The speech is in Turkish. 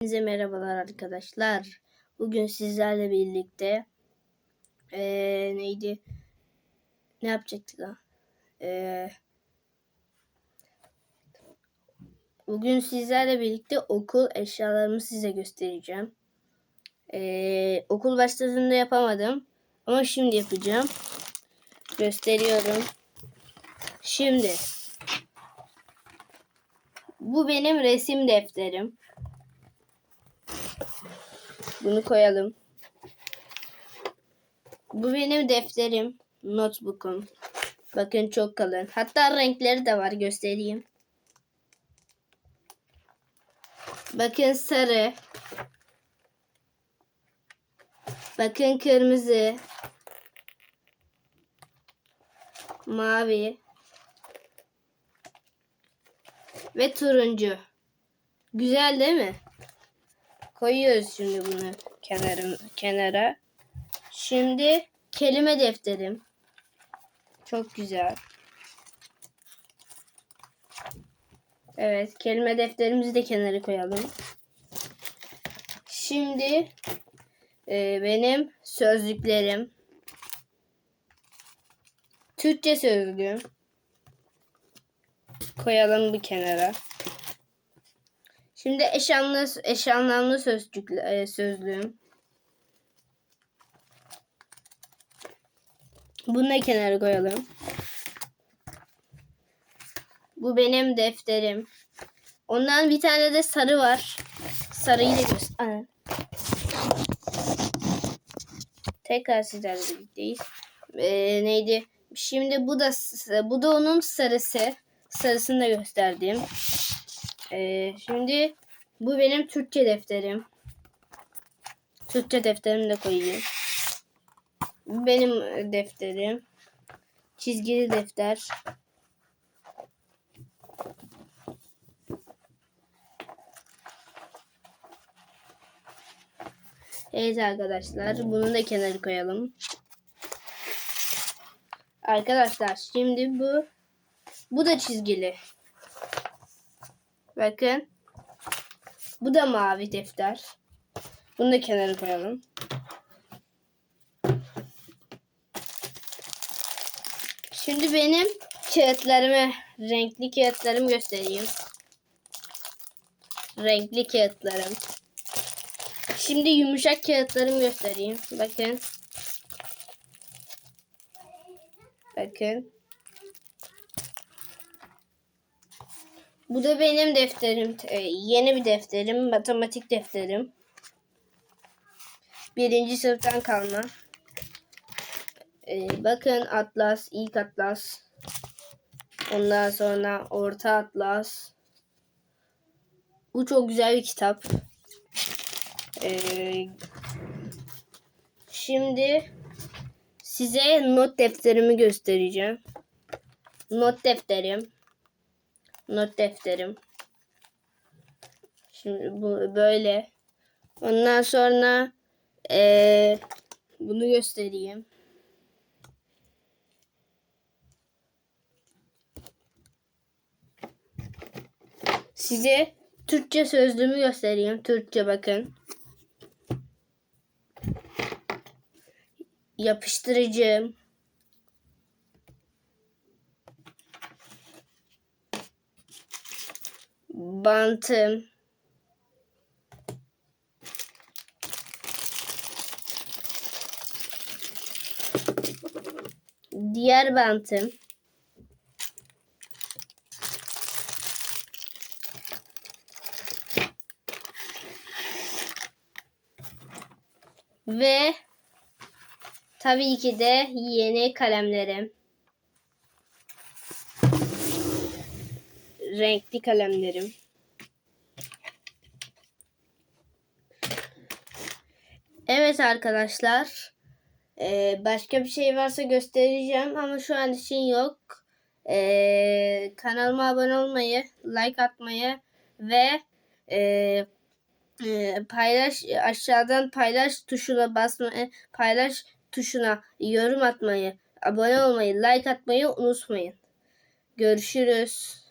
Hepinize merhabalar arkadaşlar. Bugün sizlerle birlikte eee, neydi? Ne yapacaktık ha? Eee, bugün sizlerle birlikte okul eşyalarımı size göstereceğim. Eee, okul başladığında yapamadım. Ama şimdi yapacağım. Gösteriyorum. Şimdi. Bu benim resim defterim. Bunu koyalım. Bu benim defterim. Notebook'um. Bakın çok kalın. Hatta renkleri de var göstereyim. Bakın sarı. Bakın kırmızı. Mavi. Ve turuncu. Güzel değil mi? Koyuyoruz şimdi bunu kenarım, kenara. Şimdi kelime defterim. Çok güzel. Evet, kelime defterimizi de kenara koyalım. Şimdi e, benim sözlüklerim. Türkçe sözlüğüm. Koyalım bir kenara. Şimdi eş anlamlı, eş sözcük, e, sözlüğüm. Bunu da kenara koyalım. Bu benim defterim. Ondan bir tane de sarı var. Sarıyı da göster. Tekrar sizlerle birlikteyiz. Ee, neydi? Şimdi bu da bu da onun sarısı. Sarısını da gösterdim. Ee, şimdi bu benim Türkçe defterim. Türkçe defterimi de koyayım. Bu benim defterim. Çizgili defter. Evet arkadaşlar bunu da kenara koyalım. Arkadaşlar şimdi bu bu da çizgili. Bakın. Bu da mavi defter. Bunu da kenara koyalım. Şimdi benim kağıtlarımı, renkli kağıtlarımı göstereyim. Renkli kağıtlarım. Şimdi yumuşak kağıtlarımı göstereyim. Bakın. Bakın. Bu da benim defterim. e, Yeni bir defterim. Matematik defterim. Birinci sınıftan kalma. E, bakın Atlas, ilk Atlas. Ondan sonra Orta Atlas. Bu çok güzel bir kitap. E, şimdi size not defterimi göstereceğim. Not defterim not defterim. Şimdi bu böyle. Ondan sonra ee, bunu göstereyim. Size Türkçe sözlüğümü göstereyim. Türkçe bakın. Yapıştırıcı. Bantım. Diğer bantım. Ve tabii ki de yeni kalemlerim renkli kalemlerim. Evet arkadaşlar. Ee, başka bir şey varsa göstereceğim ama şu an için yok. Ee, kanalıma abone olmayı, like atmayı ve e, e, paylaş aşağıdan paylaş tuşuna basmayı, paylaş tuşuna yorum atmayı, abone olmayı, like atmayı unutmayın. Görüşürüz.